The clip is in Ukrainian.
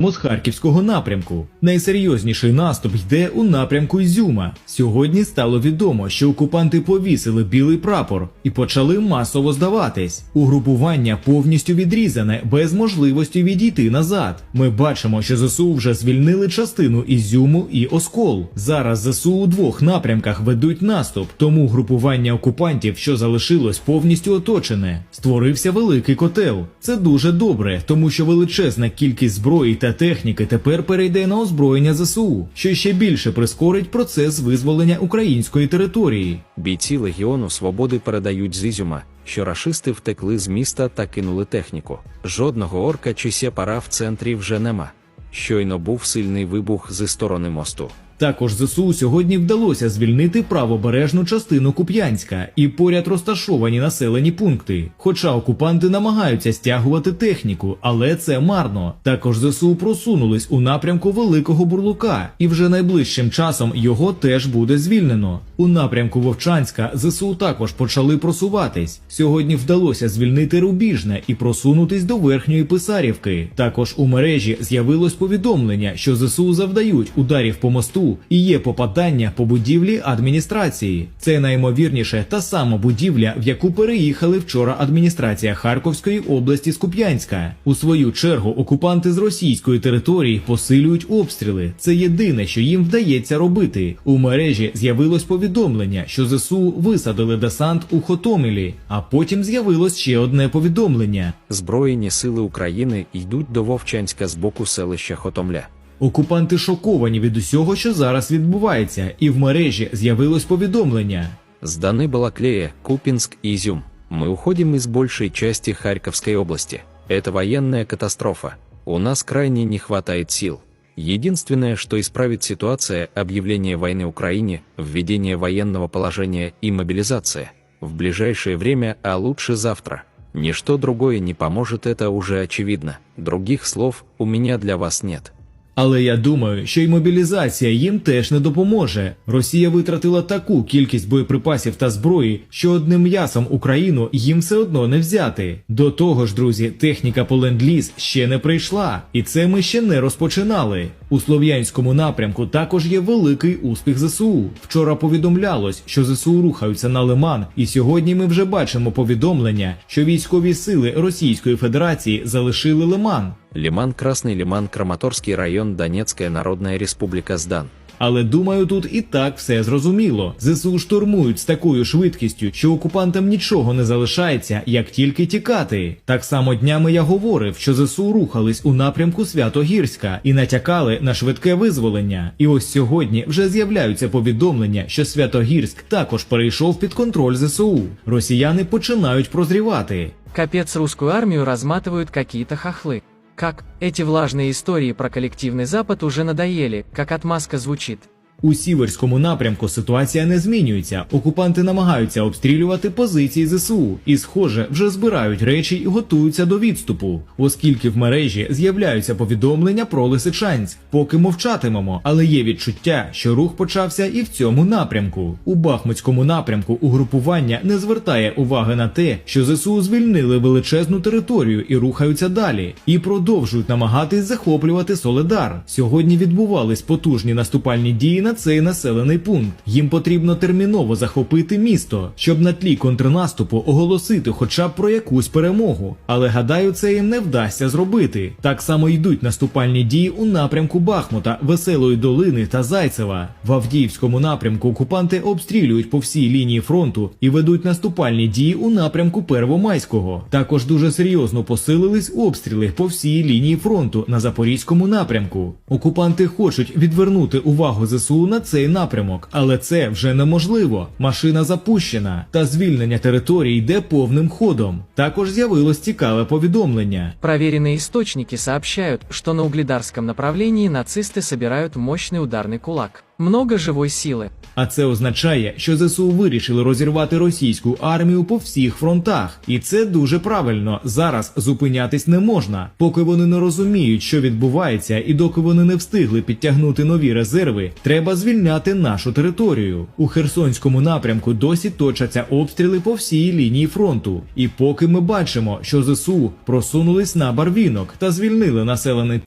З харківського напрямку найсерйозніший наступ йде у напрямку Ізюма. Сьогодні стало відомо, що окупанти повісили білий прапор і почали масово здаватись. Угрупування повністю відрізане, без можливості відійти назад. Ми бачимо, що ЗСУ вже звільнили частину Ізюму і Оскол. Зараз ЗСУ у двох напрямках ведуть наступ, тому групування окупантів, що залишилось, повністю оточене. Створився великий котел. Це дуже добре, тому що величезна кількість зброї та техніки тепер перейде на озброєння ЗСУ, що ще більше прискорить процес визволення української території. Бійці Легіону Свободи передають з Ізюма, що рашисти втекли з міста та кинули техніку. Жодного орка чи сепара в центрі вже нема. Щойно був сильний вибух зі сторони мосту. Також ЗСУ сьогодні вдалося звільнити правобережну частину Куп'янська і поряд розташовані населені пункти. Хоча окупанти намагаються стягувати техніку, але це марно. Також ЗСУ просунулись у напрямку Великого Бурлука, і вже найближчим часом його теж буде звільнено. У напрямку Вовчанська ЗСУ також почали просуватись. Сьогодні вдалося звільнити Рубіжне і просунутись до верхньої Писарівки. Також у мережі з'явилось повідомлення, що ЗСУ завдають ударів по мосту і є попадання по будівлі адміністрації. Це найімовірніше та сама будівля, в яку переїхали вчора адміністрація Харківської області з Куп'янська. У свою чергу окупанти з російської території посилюють обстріли. Це єдине, що їм вдається робити. У мережі з'явилось повідомлення, що ЗСУ висадили десант у Хотомілі, а потім з'явилось ще одне повідомлення. Збройні сили України йдуть до Вовчанська з боку селища Хотомля. Окупанти шоковані від усього, що зараз відбувається, і в мережі з'явилось повідомлення. Сданы Балаклея, Купинск и Изюм. Мы уходим из большей части Харьковской области. Это военная катастрофа. У нас крайне не хватает сил. Единственное, что исправит ситуация – объявление войны Украине, введение военного положения и мобилизация. В ближайшее время, а лучше завтра. Ничто другое не поможет, это уже очевидно. Других слов у меня для вас нет. Але я думаю, що й мобілізація їм теж не допоможе. Росія витратила таку кількість боєприпасів та зброї, що одним м'ясом Україну їм все одно не взяти. До того ж, друзі, техніка по ленд-ліз ще не прийшла, і це ми ще не розпочинали. У слов'янському напрямку також є великий успіх ЗСУ. Вчора повідомлялось, що ЗСУ рухаються на Лиман, і сьогодні ми вже бачимо повідомлення, що військові сили Російської Федерації залишили Лиман. Лиман Красный Лиман Краматорский район Донецкая Народная Республика сдан. Але думаю, тут і так все зрозуміло. ЗСУ штурмують з такою швидкістю, що окупантам нічого не залишається, як тільки тікати. Так само днями я говорив, що ЗСУ рухались у напрямку Святогірська і натякали на швидке визволення. І ось сьогодні вже з'являються повідомлення, що Святогірськ також перейшов під контроль ЗСУ. Росіяни починають прозрівати. Капец русскую армию разматывают какие-то хохлы. Как? Эти влажные истории про коллективный Запад уже надоели, как отмазка звучит. У сіверському напрямку ситуація не змінюється. Окупанти намагаються обстрілювати позиції ЗСУ і, схоже, вже збирають речі і готуються до відступу, оскільки в мережі з'являються повідомлення про Лисичанськ. Поки мовчатимемо, але є відчуття, що рух почався і в цьому напрямку. У Бахмутському напрямку угрупування не звертає уваги на те, що ЗСУ звільнили величезну територію і рухаються далі, і продовжують намагатись захоплювати Соледар. Сьогодні відбувались потужні наступальні дії на цей населений пункт. Їм потрібно терміново захопити місто, щоб на тлі контрнаступу оголосити хоча б про якусь перемогу. Але гадаю, це їм не вдасться зробити. Так само йдуть наступальні дії у напрямку Бахмута, Веселої долини та Зайцева. В Авдіївському напрямку окупанти обстрілюють по всій лінії фронту і ведуть наступальні дії у напрямку Первомайського. Також дуже серйозно посилились обстріли по всій лінії фронту на Запорізькому напрямку. Окупанти хочуть відвернути увагу ЗСУ на цей напрямок, але це вже неможливо. Машина запущена, та звільнення території йде повним ходом. Також з'явилось цікаве повідомлення. Проверенные источники сообщают, что на угледарском направлении нацисты собирают мощный ударный кулак. Много живой силы. А це означає, що ЗСУ вирішили розірвати російську армію по всіх фронтах, і це дуже правильно. Зараз зупинятись не можна, поки вони не розуміють, що відбувається, і доки вони не встигли підтягнути нові резерви, треба звільняти нашу територію. У Херсонському напрямку досі точаться обстріли по всій лінії фронту. І поки ми бачимо, що ЗСУ просунулись на барвінок та звільнили населений